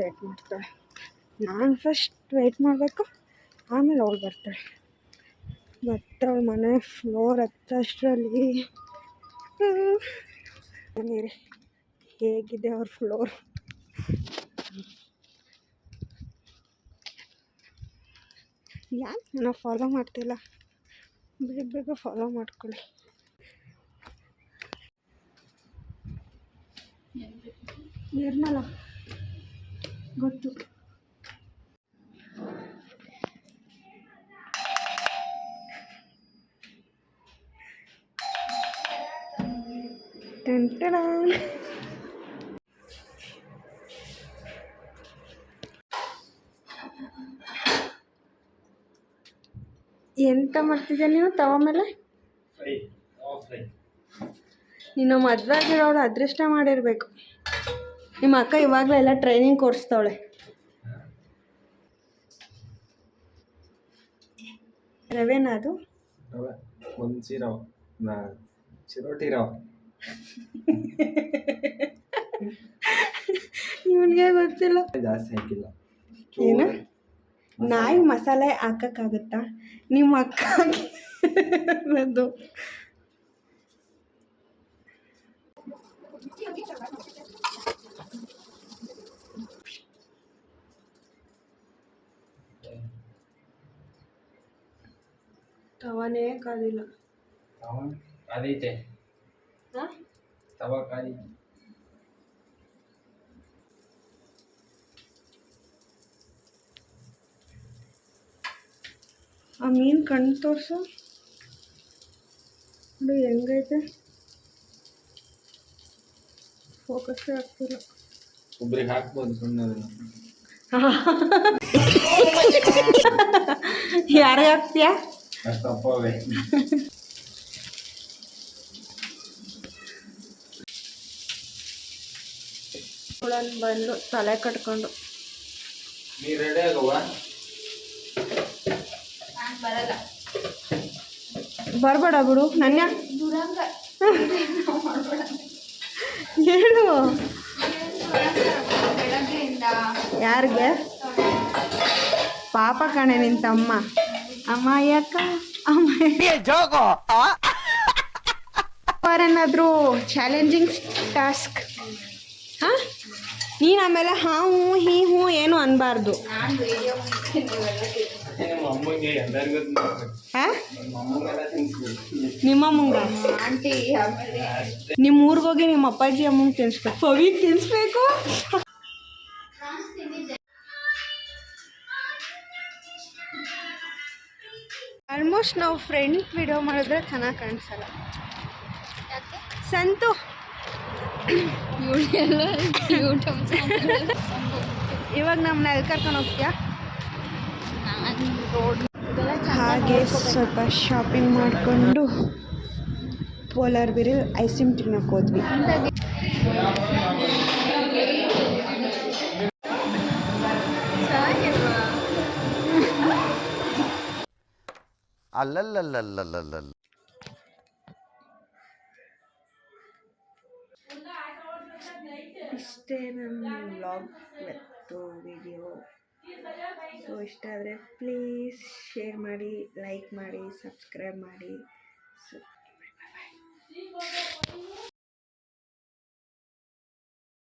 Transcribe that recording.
Wait ಮಾಡ್ತಾಳೆ ನಾನು first weight ಮಾಡಬೇಕು, ಆಮೇಲೆ ಅವಳು ಬರ್ತಾಳೆ ಮತ್ತು ಅವಳ ಮನೆ ಫ್ಲೋರ್ ಹತ್ತಷ್ಟರಲ್ಲಿ ನೀರಿ, ಹೇಗಿದೆ ಅವ್ರ ಫ್ಲೋರ್ ಯಾಕೆ ನಾನು ಫಾಲೋ ಮಾಡ್ತಿಲ್ಲ? ಬೇಗ ಬೇಗ ಫಾಲೋ ಮಾಡ್ಕೊಳ್ಳಿ. ನಿರ್ಮಲ. ಗೊತ್ತು. ಎಂತ ಮಾಡ್ತಿದ್ಯಾ ನೀನು ತವ ಮೇಲೆ? ಫ್ರೈ ಆಫ್ ಫ್ರೈ ನೀನು ಮದುವೆ ಆಗಿರೋಳು ಅದೃಷ್ಟ ಮಾಡಿರಬೇಕು. ನಿಮ್ಮ ಅಕ್ಕ ಇವಾಗಲೇ ಎಲ್ಲ ಟ್ರೈನಿಂಗ್ ಕೊಡಿಸ್ತಾವಳೆ. ರವೆನಾ ಅದು? ರವೆ. ಒಂದು ಸೀರವ ನಾ ಚಿರೋಟಿ ರವ. ಇವನಿಗೆ ಗೊತ್ತಿಲ್ಲ. ಜಾಸ್ತಿ ಹಾಕಿಲ್ಲ. ಏನು? ನಾಯಿ ಮಸಾಲೆ ಹಾಕಕ್ಕಾಗತ್ತಾ? ನಿಮ್ಮ ಅಕ್ಕ ಹಾಕಿರೋದು ತವನೇ ಕಾದಿಲ್ಲ ತವ ಕಾದೈತೆ ತವ ಕಾದಿ ಆ ಮೀನು ಕಣ್ಣು ತೋರಿಸು. ಅದು ಹೆಂಗೈತೆ. ಫೋಕಸ್ಸೇ ಆಗ್ತಿಲ್ಲ ಒಬ್ರಿಗೆ ಹಾಕ್ಬೋದು ಸುಮ್ಮನೆ ಯಾರಿಗೆ ಹಾಕ್ತೀಯಾ? ತಪ್ಪವೆ. ಬಂದು ತಲೆ ಕಟ್ಕೊಂಡು. ನೀ ರೆಡಿ ಬರಬೇಡ ಬಿಡು ನನ್ನ ಹೇಳು. ಯಾರಿಗೆ? ಪಾಪ ಕಣೆ ನಿಂತಮ್ಮ ತಮ್ಮ ಅಮ್ಮ ಯಾಕ? ಅಮ್ಮ ಅವರೇನಾದರೂ ಚಾಲೆಂಜಿಂಗ್ ಟಾಸ್ಕ್ ಹಾಂ? ನೀನು ಆಮೇಲೆ ಹಾ ಹೂ ಹೀ ಹೂ ಏನು ಅನ್ಬಾರ್ದು. ನಮ್ಮ ಆಂಟಿ ಎಲ್ಲರಿಗೂ ತಿನ್ಸ್ಬೇಕು. ಹಾಂ ನಮ್ಮ ಊರಿಗೆ ಹೋಗಿ ನಿಮ್ಮ ಅಪ್ಪಾಜಿ ಅಮ್ಮಂಗೆ ತಿನ್ಸ್ಬೇಕು. ಹೋಗಿ ತಿನ್ಸ್ಬೇಕು? ಆಲ್ಮೋಸ್ಟ್ ನಾವು ಫ್ರೆಂಡ್ ವಿಡಿಯೋ ಮಾಡಿದ್ರೆ ಚೆನ್ನಾಗಿ ಕಾಣಿಸಲ್ಲ. ಸಂತು. ಇವಾಗ ನಮ್ಮನ್ನ ಎಲ್ಲಿ ಕರ್ಕೊಂಡು ಹೋಗ್ತೀಯಾ? ಹಾಗೆ ಸ್ವಲ್ಪ ಶಾಪಿಂಗ್ ಮಾಡಿಕೊಂಡು ಪೋಲಾರ್ ಬಿರಿಲ್ ಐಸ್ ಕ್ರೀಮ್ ತಿನ್ನೋಕೆ ಹೋದ್ವಿ. ಅಲ್ಲಲ್ಲಲ್ಲಲ್ಲಲ್ಲಲ್ಲ. ಇಷ್ಟೇ ನನ್ನ ವ್ಲಾಗ್ ಮತ್ತು ವಿಡಿಯೋ ಸೊ ಇಷ್ಟ ಆದರೆ ಪ್ಲೀಸ್ ಶೇರ್ ಮಾಡಿ ಲೈಕ್ ಮಾಡಿ ಸಬ್ಸ್ಕ್ರೈಬ್ ಮಾಡಿ ಸೊ ಬಾಯ್